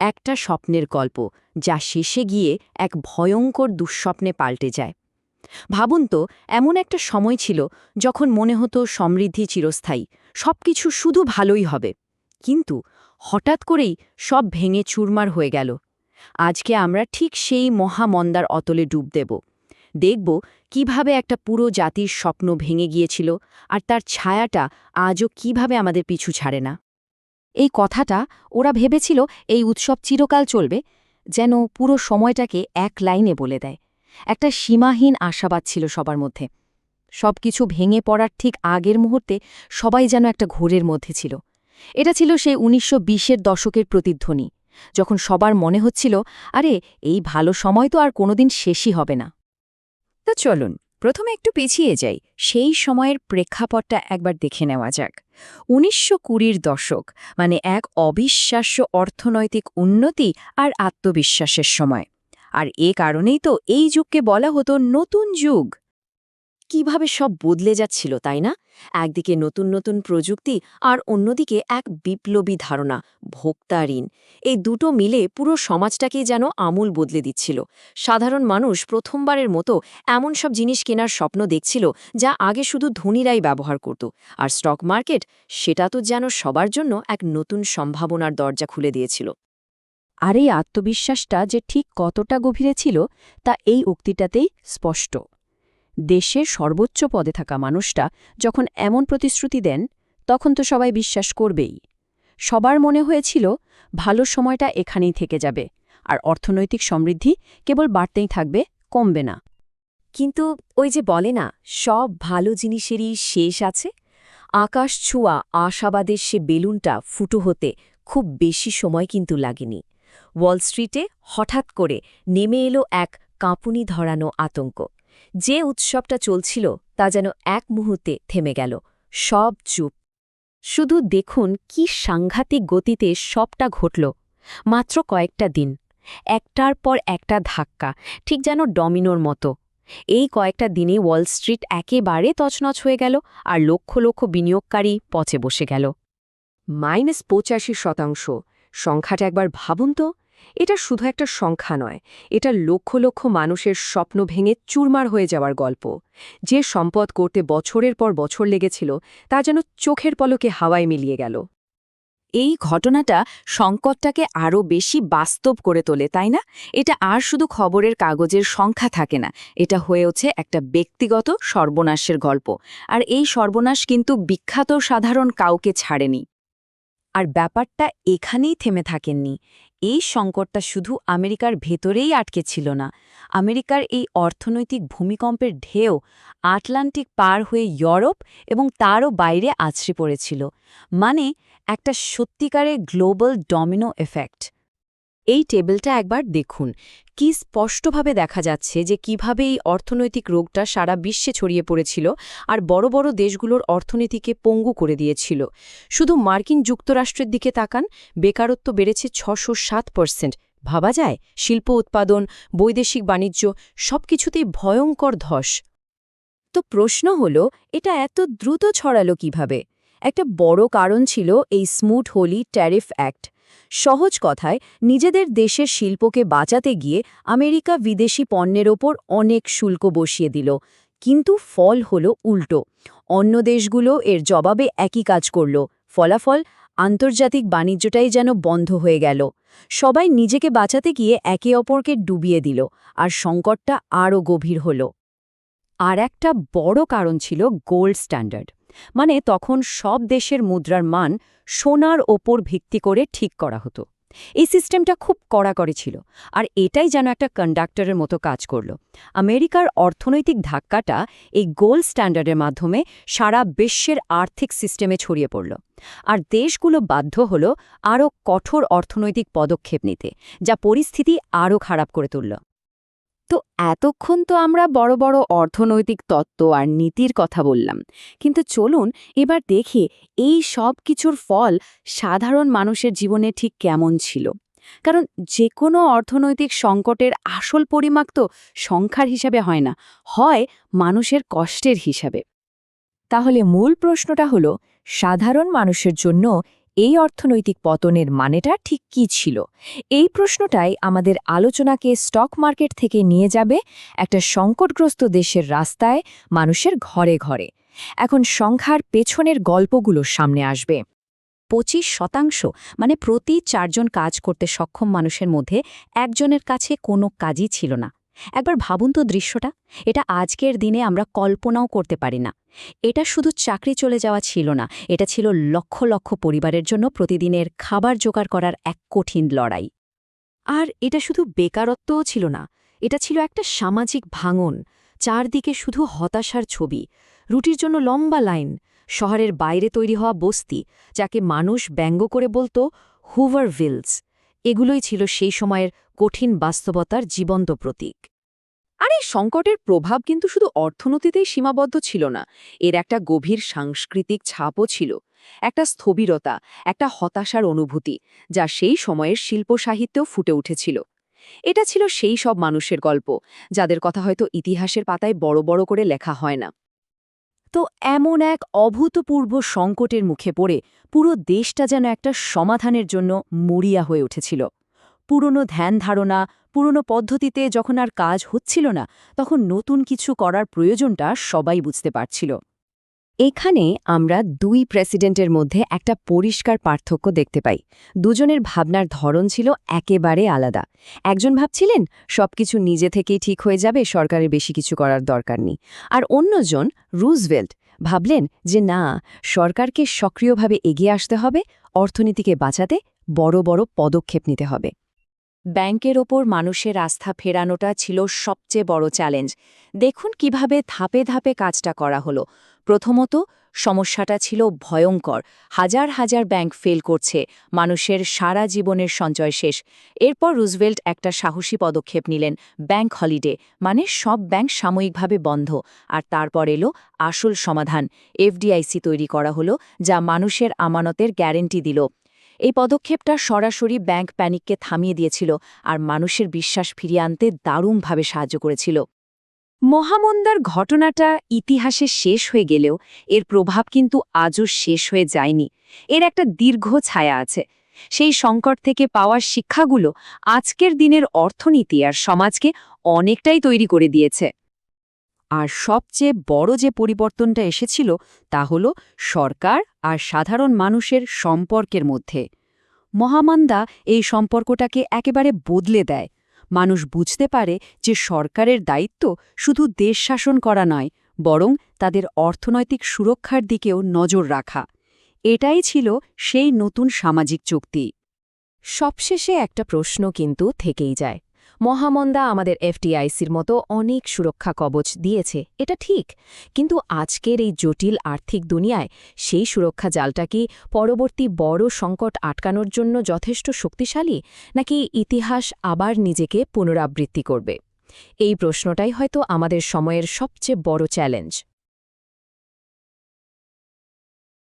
একটা স্বপ্নের গল্প, যা শেষে গিয়ে এক ভয়ঙ্কর দুঃস্বপ্নে পাল্টে যায়। ভাবুন তো, এমন একটা সময় ছিল যখন মনে হতো সমৃদ্ধি চিরস্থায়ী, সবকিছু শুধু ভালোই হবে। কিন্তু হঠাৎ করেই সব ভেঙে চুরমার হয়ে গেল। আজকে আমরা ঠিক সেই মহামন্দার অতলে ডুব দেব। দেখব কীভাবে একটা পুরো জাতির স্বপ্ন ভেঙে গিয়েছিল, আর তার ছায়াটা আজও কীভাবে আমাদের পিছু ছাড়ে না। এই কথাটা ওরা ভেবেছিল এই উৎসব চিরকাল চলবে, যেন পুরো সময়টাকে এক লাইনে বলে দেয়। একটা সীমাহীন আশাবাদ ছিল সবার মধ্যে। সবকিছু ভেঙে পড়ার ঠিক আগের মুহূর্তে সবাই যেন একটা ঘোরের মধ্যে ছিল। এটা ছিল সেই উনিশশো বিশের দশকের প্রতিধ্বনি, যখন সবার মনে হচ্ছিল, আরে, এই ভালো সময় তো আর কোনোদিন শেষই হবে না। তা চলুন প্রথমে একটু পিছিয়ে যাই, সেই সময়ের প্রেক্ষাপটটা একবার দেখে নেওয়া যাক। উনিশশো কুড়ির দশক মানে এক অবিশ্বাস্য অর্থনৈতিক উন্নতি আর আত্মবিশ্বাসের সময়। আর এ কারণেই তো এই যুগকে বলা হতো নতুন যুগ। কীভাবে সব বদলে যাচ্ছিল, তাই না? একদিকে নতুন নতুন প্রযুক্তি আর অন্যদিকে এক বিপ্লবী ধারণা, ভোক্তা ঋণ। এই দুটো মিলে পুরো সমাজটাকেই যেন আমূল বদলে দিচ্ছিল। সাধারণ মানুষ প্রথমবারের মতো এমন সব জিনিস কেনার স্বপ্ন দেখছিল, যা আগে শুধু ধনীরাই ব্যবহার করত। আর স্টক মার্কেট, সেটা তো যেন সবার জন্য এক নতুন সম্ভাবনার দরজা খুলে দিয়েছিল। আর এই আত্মবিশ্বাসটা যে ঠিক কতটা গভীরে ছিল, তা এই উক্তিটাতেই স্পষ্ট। দেশের সর্বোচ্চ পদে থাকা মানুষটা যখন এমন প্রতিশ্রুতি দেন, তখন তো সবাই বিশ্বাস করবেই। সবার মনে হয়েছিল, ভালো সময়টা এখানেই থেকে যাবে, আর অর্থনৈতিক সমৃদ্ধি কেবল বাড়তেই থাকবে, কমবে না। কিন্তু ওই যে বলে না, সব ভালো জিনিসেরই শেষ আছে? আকাশ ছোঁয়া, আশাবাদের সে বেলুনটা ফুটো হতে খুব বেশি সময় কিন্তু লাগেনি। ওয়াল স্ট্রিটে হঠাৎ করে নেমে এলো এক কাঁপুনি ধরানো আতঙ্ক। যে উৎসবটা চলছিল তা যেন এক মুহূর্তে থেমে গেল। সব চুপ। শুধু দেখুন কি সাংঘাতিক গতিতে সবটা ঘটল। মাত্র কয়েকটা দিন। একটার পর একটা ধাক্কা, ঠিক যেন ডমিনোর মতো। এই কয়েকটা দিনে ওয়াল স্ট্রিট একেবারে তছনছ হয়ে গেল আর লক্ষ লক্ষ বিনিয়োগকারী পচে বসে গেল। মাইনাস পঁচাশি শতাংশ। সংখ্যাটা একবার ভাবুন তো। এটা শুধু একটা সংখ্যা নয়, এটা লক্ষ লক্ষ মানুষের স্বপ্ন ভেঙে চুরমার হয়ে যাওয়ার গল্প। যে সম্পদ করতে বছরের পর বছর লেগেছিল, তা যেন চোখের পলকে হাওয়ায় মিলিয়ে গেল। এই ঘটনাটা সংকটটাকে আরও বেশি বাস্তব করে তোলে, তাই না? এটা আর শুধু খবরের কাগজের সংখ্যা থাকে না, এটা হয়েছে একটা ব্যক্তিগত সর্বনাশের গল্প। আর এই সর্বনাশ কিন্তু বিখ্যাত সাধারণ কাউকে ছাড়েনি। আর ব্যাপারটা এখানেই থেমে থাকেননি। এই সংকটটা শুধু আমেরিকার ভেতরেই আটকে ছিল না। আমেরিকার এই অর্থনৈতিক ভূমিকম্পের ঢেউ আটলান্টিক পার হয়ে ইউরোপ এবং তারও বাইরে আছড়ে পড়েছিল। মানে একটা সত্যিকারের গ্লোবাল ডমিনো এফেক্ট। এই টেবিলটা একবার দেখুন। কি স্পষ্টভাবে দেখা যাচ্ছে যে কীভাবে এই অর্থনৈতিক রোগটা সারা বিশ্বে ছড়িয়ে পড়েছিল আর বড় বড় দেশগুলোর অর্থনীতিকে পঙ্গু করে দিয়েছিল। শুধু মার্কিন যুক্তরাষ্ট্রের দিকে তাকান, বেকারত্ব বেড়েছে ছশো সাত পার্সেন্ট। ভাবা যায়, শিল্প উৎপাদন, বৈদেশিক বাণিজ্য, সবকিছুতেই ভয়ঙ্কর ধস। তো প্রশ্ন হল, এটা এত দ্রুত ছড়ালো কীভাবে? একটা বড় কারণ ছিল এই স্মুথ হোলি ট্যারিফ অ্যাক্ট। সহজ কথায়, নিজেদের দেশের শিল্পকে বাঁচাতে গিয়ে আমেরিকা বিদেশি পণ্যের ওপর অনেক শুল্ক বসিয়ে দিল। কিন্তু ফল হল উল্টো। অন্য দেশগুলো এর জবাবে একই কাজ করল। ফলাফল, আন্তর্জাতিক বাণিজ্যটাই যেন বন্ধ হয়ে গেল। সবাই নিজেকে বাঁচাতে গিয়ে একে অপরকে ডুবিয়ে দিল, আর সংকটটা আরও গভীর হল। আর একটা বড় কারণ ছিল গোল্ড স্ট্যান্ডার্ড। মানে তখন সব দেশের মুদ্রার মান সোনার ওপর ভিত্তি করে ঠিক করা হতো। এই সিস্টেমটা খুব কড়াকড়ি ছিল, আর এটাই যেন একটা কন্ডাক্টরের মতো কাজ করল। আমেরিকার অর্থনৈতিক ধাক্কাটা এই গোল্ড স্ট্যান্ডার্ডের মাধ্যমে সারা বিশ্বের আর্থিক সিস্টেমে ছড়িয়ে পড়ল, আর দেশগুলো বাধ্য হল আরও কঠোর অর্থনৈতিক পদক্ষেপ নিতে, যা পরিস্থিতি আরও খারাপ করে তুলল। তো এতক্ষণ তো আমরা বড় বড় অর্থনৈতিক তত্ত্ব আর নীতির কথা বললাম। কিন্তু চলুন এবার দেখি এই সব কিছুর ফল সাধারণ মানুষের জীবনে ঠিক কেমন ছিল। কারণ যে কোনো অর্থনৈতিক সংকটের আসল পরিমাপ তো সংখ্যার হিসাবে হয় না, হয় মানুষের কষ্টের হিসাবে। তাহলে মূল প্রশ্নটা হল, সাধারণ মানুষের জন্য এই অর্থনৈতিক পতনের মানেটা ঠিক কী ছিল? এই প্রশ্নটাই আমাদের আলোচনাকে স্টক মার্কেট থেকে নিয়ে যাবে একটা সংকটগ্রস্ত দেশের রাস্তায় মানুষের ঘরে ঘরে। এখন সংখ্যার পেছনের গল্পগুলো সামনে আসবে। পঁচিশ শতাংশ মানে প্রতি চারজন কাজ করতে সক্ষম মানুষের মধ্যে একজনের কাছে কোনো কাজই ছিল না। একবার ভাবুন তো দৃশ্যটা, এটা আজকের দিনে আমরা কল্পনাও করতে পারি না। এটা শুধু চাকরি চলে যাওয়া ছিল না, এটা ছিল লক্ষ লক্ষ পরিবারের জন্য প্রতিদিনের খাবার জোগাড় করার এক কঠিন লড়াই। আর এটা শুধু বেকারত্বও ছিল না, এটা ছিল একটা সামাজিক ভাঙন, চারদিকে শুধু হতাশার ছবি, রুটির জন্য লম্বা লাইন, শহরের বাইরে তৈরি হওয়া বস্তি, যাকে মানুষ ব্যঙ্গ করে বলতো হুভার ভিলস এগুলোই ছিল সেই সময়ের কঠিন বাস্তবতার জীবন্ত প্রতীক। আর এই সংকটের প্রভাব কিন্তু শুধু অর্থনীতিতেই সীমাবদ্ধ ছিল না, এর একটা গভীর সাংস্কৃতিক ছাপও ছিল, একটা স্থবিরতা, একটা হতাশার অনুভূতি, যা সেই সময়ের শিল্প সাহিত্যেও ফুটে উঠেছিল। এটা ছিল সেই সব মানুষের গল্প, যাদের কথা হয়তো ইতিহাসের পাতায় বড় বড় করে লেখা হয় না। তো এমন এক অভূতপূর্ব সংকটের মুখে পড়ে পুরো দেশটা যেন একটা সমাধানের জন্য মরিয়া হয়ে উঠেছিল। পুরনো ধ্যান ধারণা, পুরনো পদ্ধতিতে যখন আর কাজ হচ্ছিল না, তখন নতুন কিছু করার প্রয়োজনটা সবাই বুঝতে পারছিল। এখানে আমরা দুই প্রেসিডেন্টের মধ্যে একটা পরিষ্কার পার্থক্য দেখতে পাই। দুজনের ভাবনার ধরন ছিল একেবারে আলাদা। একজন ভাবছিলেন, সবকিছু নিজে থেকেই ঠিক হয়ে যাবে, সরকারের বেশি কিছু করার দরকার নেই। আর অন্যজন, রুজভেল্ট, ভাবলেন যে না, সরকারকে সক্রিয়ভাবে এগিয়ে আসতে হবে, অর্থনীতিকে বাঁচাতে বড় বড় পদক্ষেপ নিতে হবে। ব্যাংকের ওপর মানুষের আস্থা ফেরানোটা ছিল সবচেয়ে বড় চ্যালেঞ্জ। দেখুন কীভাবে ধাপে ধাপে কাজটা করা হলো। প্রথমত, সমস্যাটা ছিল ভয়ঙ্কর। হাজার হাজার ব্যাংক ফেল করছে, মানুষের সারা জীবনের সঞ্চয় শেষ। এরপর রুজভেল্ট একটা সাহসী পদক্ষেপ নিলেন, ব্যাংক হলিডে মানে সব ব্যাংক সাময়িকভাবে বন্ধ। আর তারপর এলো আসল সমাধান। এফডিআইসি তৈরি করা হলো, যা মানুষের আমানতের গ্যারেন্টি দিল। এই পদক্ষেপটা সরাসরি ব্যাংক প্যানিককে থামিয়ে দিয়েছিল আর মানুষের বিশ্বাস ফিরিয়ে আনতে দারুণভাবে সাহায্য করেছিল। মহামন্দার ঘটনাটা ইতিহাসে শেষ হয়ে গেলেও এর প্রভাব কিন্তু আজও শেষ হয়ে যায়নি। এর একটা দীর্ঘ ছায়া আছে। সেই সংকট থেকে পাওয়ার শিক্ষাগুলো আজকের দিনের অর্থনীতি আর সমাজকে অনেকটাই তৈরি করে দিয়েছে। আর সবচেয়ে বড় যে পরিবর্তনটা এসেছিল তা হল সরকার আর সাধারণ মানুষের সম্পর্কের মধ্যে। মহামান্দা এই সম্পর্কটাকে একেবারে বদলে দেয়। মানুষ বুঝতে পারে যে সরকারের দায়িত্ব শুধু দেশ শাসন করা নয়, বরং তাদের অর্থনৈতিক সুরক্ষার দিকেও নজর রাখা। এটাই ছিল সেই নতুন সামাজিক চুক্তি। সবশেষে একটা প্রশ্ন কিন্তু থেকেই যায়। মহামন্দা আমাদের এফটিআইসির মতো অনেক সুরক্ষা কবচ দিয়েছে, এটা ঠিক। কিন্তু আজকের এই জটিল আর্থিক দুনিয়ায় সেই সুরক্ষা জালটা কি পরবর্তী বড় সংকট আটকানোর জন্য যথেষ্ট শক্তিশালী, নাকি ইতিহাস আবার নিজেকে পুনরাবৃত্তি করবে? এই প্রশ্নটাই হয়তো আমাদের সময়ের সবচেয়ে বড় চ্যালেঞ্জ।